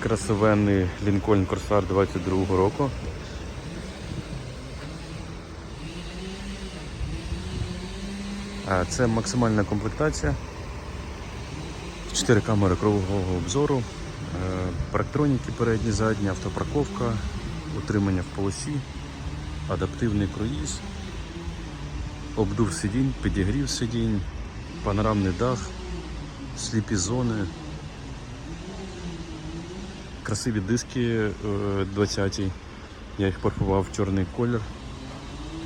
Красивенний Lincoln Corsair 22 року. Це максимальна комплектація. 4 камери кругового обзору, е, парктроніки передні, задні, автопарковка, утримання в полосі, адаптивний круїз, обдув сидінь, підігрів сидінь, панорамний дах, сліпі зони, красиві диски е, 20-ті. Я їх пофарбував в чорний колір.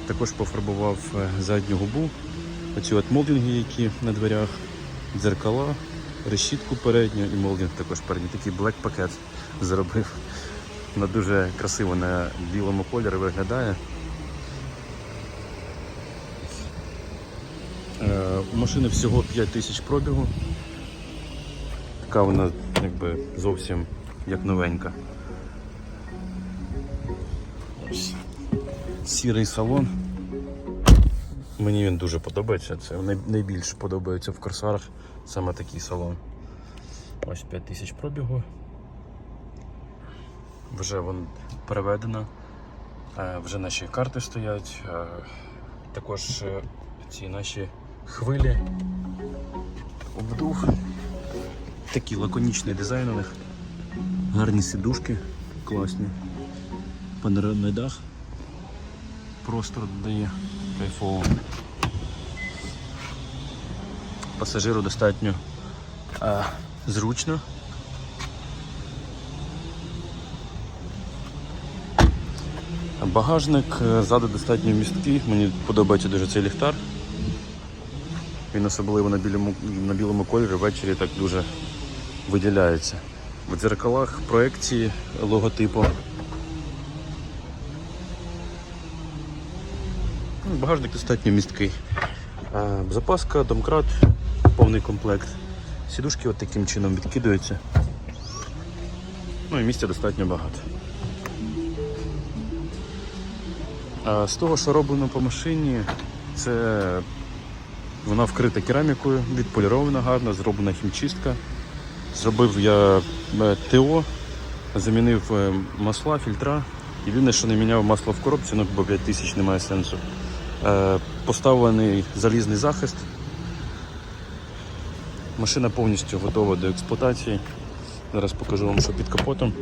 Також пофарбував е, задню губу, оці от молдинги, які на дверях, дзеркала, решітку передню і молдинг також передній. Такий блек пакет зробив. Вона дуже красиво на білому кольорі виглядає. Е, У машини всього 5 тисяч пробігу. Така вона якби зовсім як новенька. Ось. Сірий салон. Мені він дуже подобається. Це найбільше подобається в корсарах саме такий салон. Ось 5 тисяч пробігу. Вже вон переведено. Е, Вже наші карти стоять. Е, Також е, ці наші хвилі. Обдув. Такий лаконічний дизайн у них. Гарні сідушки, класні. Панорамний дах. Простор додає кайфово. Пасажиру достатньо е, зручно. Багажник е, ззаду достатньо місткий, мені подобається дуже цей ліхтар. Він особливо на білому, на білому кольорі ввечері так дуже виділяється. В дзеркалах проекції логотипу. Ну, Багажник достатньо місткий. Запаска, домкрат, повний комплект. Сідушки от таким чином відкидаються. Ну і місця достатньо багато. А з того, що роблено по машині, це вона вкрита керамікою, відполірована гарно, зроблена хімчистка. Зробив я е, ТО, замінив е, масла, фільтра. Єдине, що не міняв масло в коробці, ну бо 5 тисяч немає сенсу. Е, Поставлений залізний захист. Машина повністю готова до експлуатації. Зараз покажу вам, що під капотом.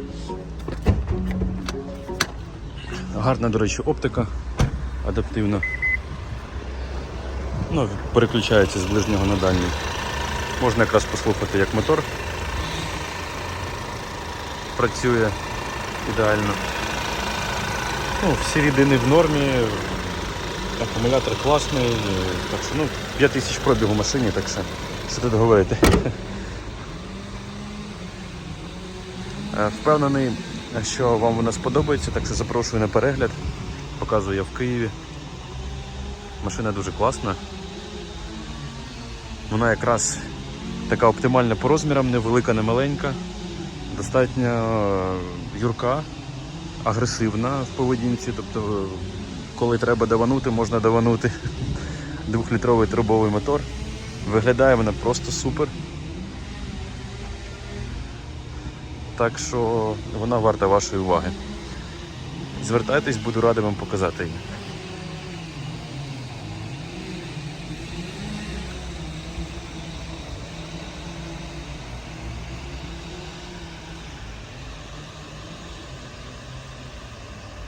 Гарна, до речі, оптика адаптивна. Ну, переключається з ближнього на дальній. Можна якраз послухати, як мотор працює ідеально. Ну, всі рідини в нормі, акумулятор класний, так що ну, 5 тисяч пробігу в машині, так що що тут говорити. Е, Впевнений, що вам вона сподобається, так що запрошую на перегляд. Показую я в Києві. Машина дуже класна. Вона якраз така оптимальна по розмірам, не велика, не маленька, достатньо е, юрка, агресивна в поведінці. Тобто, коли треба даванути, можна даванути. Двохлітровий турбовий мотор. Виглядає вона просто супер. Так що вона варта вашої уваги. Звертайтесь, буду радий вам показати її.